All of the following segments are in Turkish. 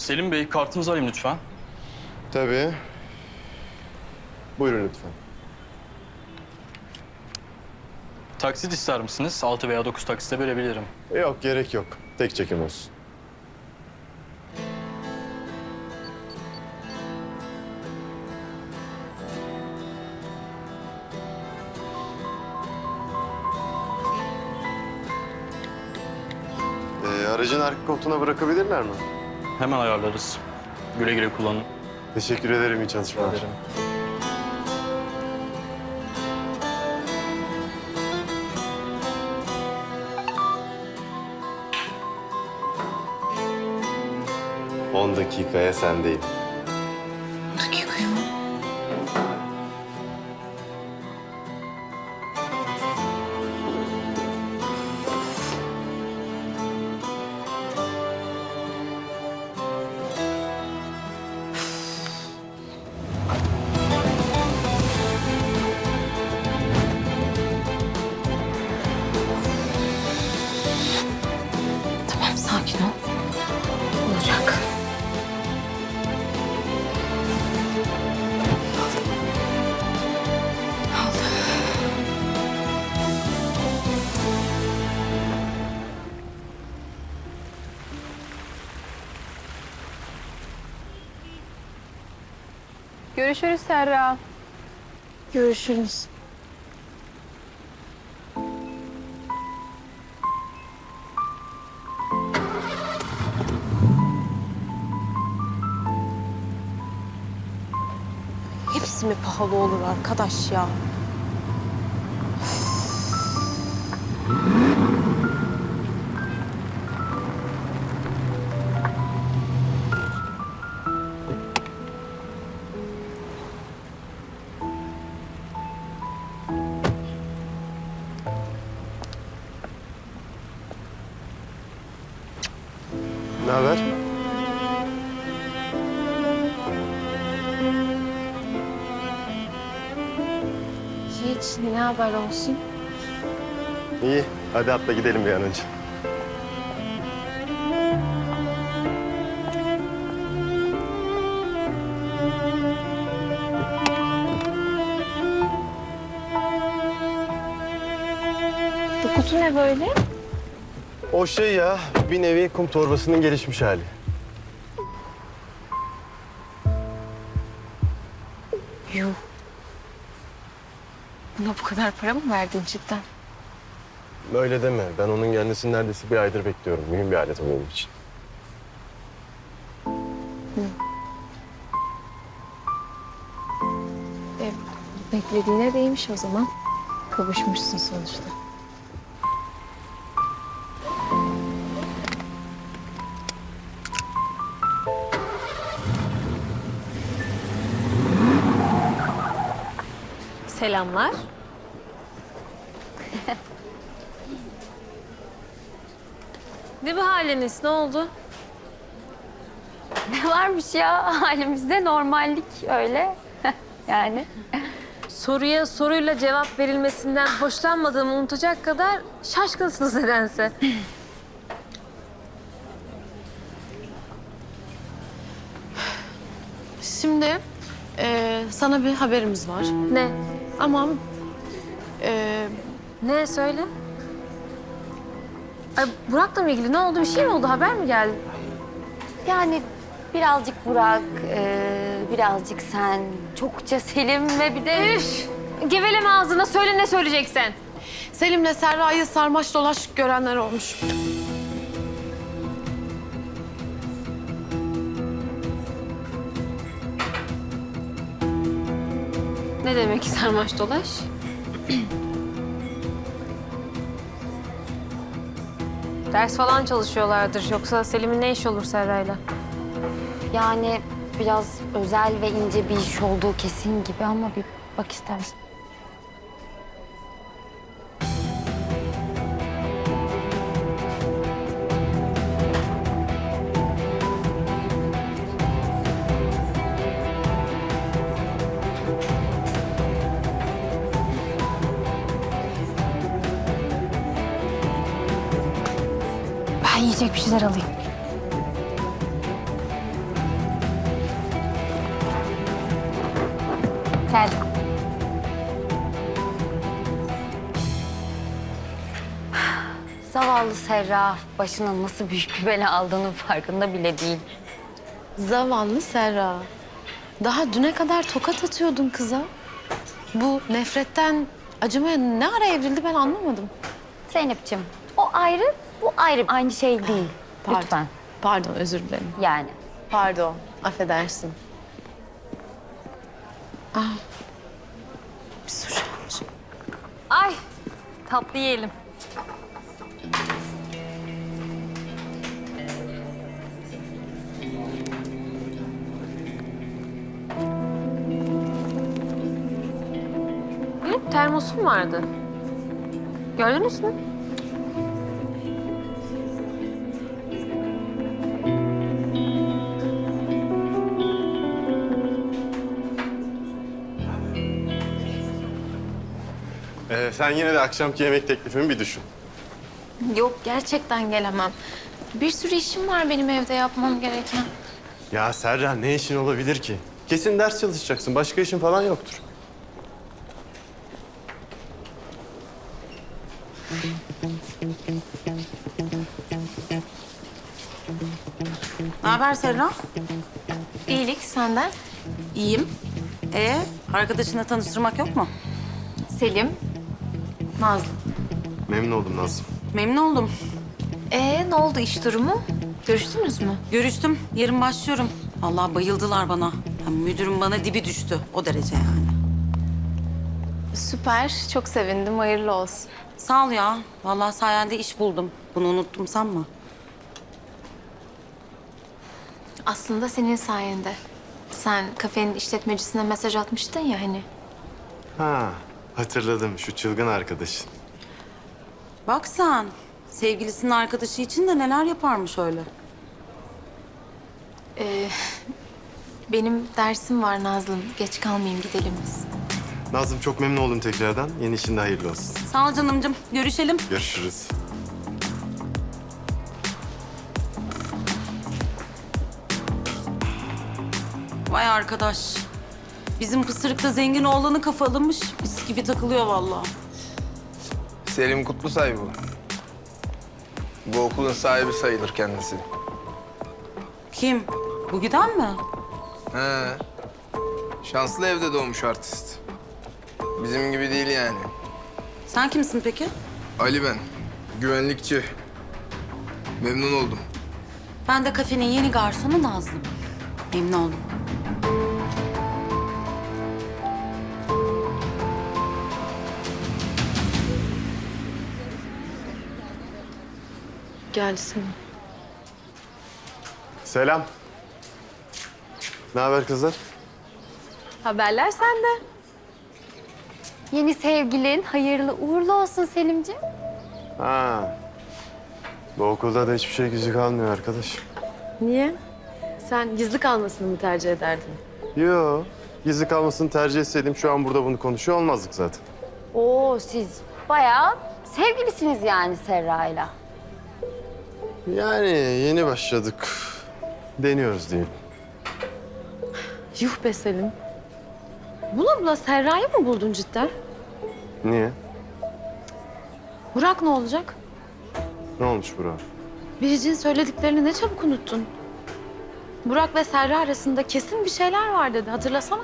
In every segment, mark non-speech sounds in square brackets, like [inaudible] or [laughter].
Selim Bey kartınızı alayım lütfen. Tabii. Buyurun lütfen. Taksit ister misiniz? 6 veya 9 taksite bölebilirim. Yok gerek yok. Tek çekim olsun. Ee, aracın arka koltuğuna bırakabilirler mi? Hemen ayarlarız. Güle güle kullanın. Teşekkür ederim iyi çalışmalar. Ederim. On dakikaya sendeyim. Görüşürüz Serra. Görüşürüz. Hepsi mi pahalı olur arkadaş ya? Hiç ne haber olsun? İyi. Hadi atla gidelim bir an önce. Bu kutu ne böyle? O şey ya, bir nevi kum torbasının gelişmiş hali. Buna bu kadar para mı verdin cidden? Öyle deme. Ben onun gelmesini neredeyse bir aydır bekliyorum. Mühim bir alet o benim için. E, beklediğine değmiş o zaman. Kavuşmuşsun sonuçta. Selamlar. Ne bu haliniz? Ne oldu? Ne varmış ya halimizde normallik öyle. [laughs] yani. Soruya soruyla cevap verilmesinden hoşlanmadığımı unutacak kadar şaşkınsınız nedense. Şimdi e, sana bir haberimiz var. Ne? Ama e, Ne söyle? Ay Burak'la mı ilgili ne oldu? Bir şey mi oldu? Haber mi geldi? Yani birazcık Burak, e, birazcık sen, çokça Selim ve bir de... Üf! Geveleme ağzına söyle ne söyleyeceksen. Selim'le Serra'yı sarmaş dolaş görenler olmuş. Ne demek sarmaş dolaş? [clears throat] Ders falan çalışıyorlardır. Yoksa Selim'in ne işi olur Serra'yla? Yani biraz özel ve ince bir iş olduğu kesin gibi ama bir bak istersen. Ben yiyecek bir şeyler alayım. Gel. Zavallı Serra başına nasıl büyük bir bela aldığının farkında bile değil. Zavallı Serra. Daha düne kadar tokat atıyordun kıza. Bu nefretten acımaya ne ara evrildi ben anlamadım. Zeynep'ciğim o ayrı, bu ayrı. Aynı şey değil. Pardon. Lütfen Pardon özür dilerim. yani. Pardon affedersin. Ah. Bir suç almış. Ay tatlı yiyelim. Benim termosum vardı. Gördünüz mü? Ee, sen yine de akşamki yemek teklifimi bir düşün. Yok gerçekten gelemem. Bir sürü işim var benim evde yapmam gereken. Ya Serra ne işin olabilir ki? Kesin ders çalışacaksın. Başka işin falan yoktur. Ne haber Serra? İyilik senden. İyiyim. Ee, arkadaşınla tanıştırmak yok mu? Selim. Nazlı. Memnun oldum Nazım. Memnun oldum. Ee ne oldu iş durumu? Görüştünüz mü? Görüştüm. Yarın başlıyorum. Allah bayıldılar bana. Ya, müdürüm bana dibi düştü. O derece yani. Süper. Çok sevindim. Hayırlı olsun. Sağ ol ya. Vallahi sayende iş buldum. Bunu unuttum sanma. Aslında senin sayende. Sen kafenin işletmecisine mesaj atmıştın ya hani. Ha, hatırladım şu çılgın arkadaşın. Bak sen. Sevgilisinin arkadaşı için de neler yaparmış öyle. Ee, benim dersim var Nazlım. Geç kalmayayım gidelim biz. Nazım çok memnun oldum tekrardan. Yeni işinde hayırlı olsun. Sağ ol canımcığım. Görüşelim. Görüşürüz. Vay arkadaş. Bizim pısırıkta zengin oğlanı kafalamış. Mis gibi takılıyor vallahi. Selim Kutlusay bu. Bu okulun sahibi sayılır kendisi. Kim? Bu giden mi? He. Şanslı evde doğmuş artist. Bizim gibi değil yani. Sen kimsin peki? Ali ben. Güvenlikçi. Memnun oldum. Ben de kafenin yeni garsonu Nazlı. Memnun oldum. Gelsin. Selam. Ne haber kızlar? Haberler sende. Yeni sevgilin hayırlı uğurlu olsun Selimciğim. Ha. Bu okulda da hiçbir şey gizli kalmıyor arkadaş. Niye? Sen gizli kalmasını mı tercih ederdin? Yo, gizli kalmasını tercih etseydim şu an burada bunu konuşuyor olmazdık zaten. Oo siz bayağı sevgilisiniz yani Serra'yla. Yani yeni başladık. Deniyoruz diyelim. Yuh be Selim. Bula bula Serra'yı mı buldun cidden? Niye? Burak ne olacak? Ne olmuş Burak? Biricik'in söylediklerini ne çabuk unuttun. Burak ve Serra arasında kesin bir şeyler var dedi. Hatırlasana.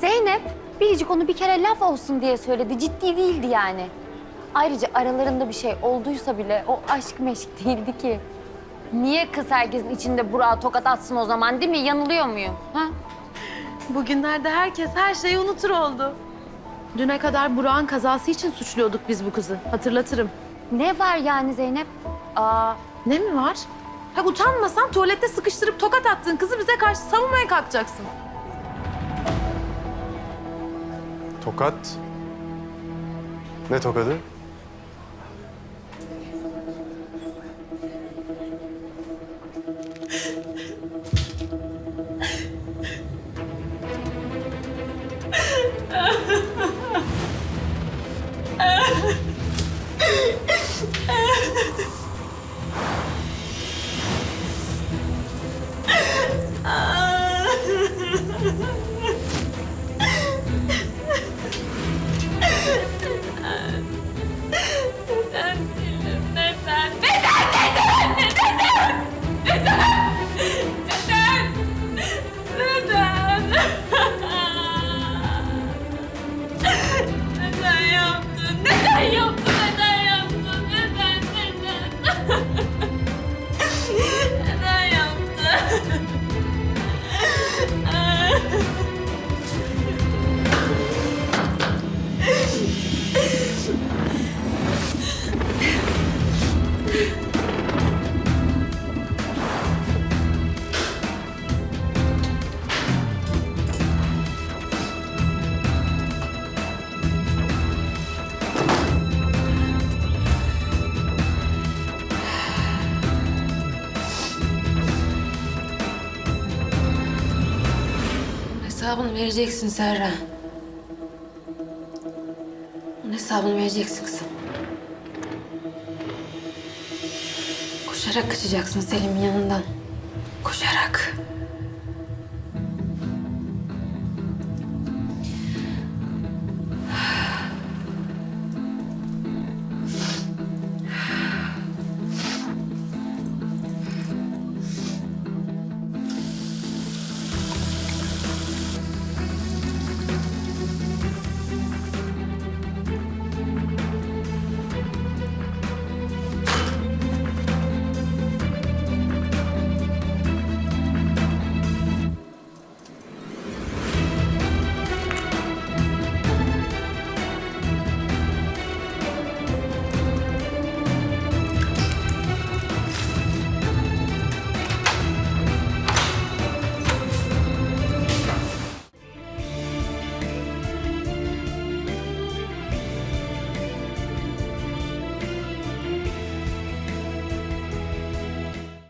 Zeynep biricik onu bir kere laf olsun diye söyledi. Ciddi değildi yani. Ayrıca aralarında bir şey olduysa bile o aşk meşk değildi ki. Niye kız herkesin içinde Burak'a tokat atsın o zaman değil mi? Yanılıyor muyum? Ha? Bugünlerde herkes her şeyi unutur oldu. Düne kadar Burak'ın kazası için suçluyorduk biz bu kızı. Hatırlatırım. Ne var yani Zeynep? Aa, Ne mi var? Ha utanmasan tuvalette sıkıştırıp tokat attığın kızı bize karşı savunmaya kalkacaksın. Tokat. Ne tokadı? Vereceksin Serra. Bunun hesabını vereceksin kızım. Koşarak kaçacaksın Selim'in yanından. Koşarak.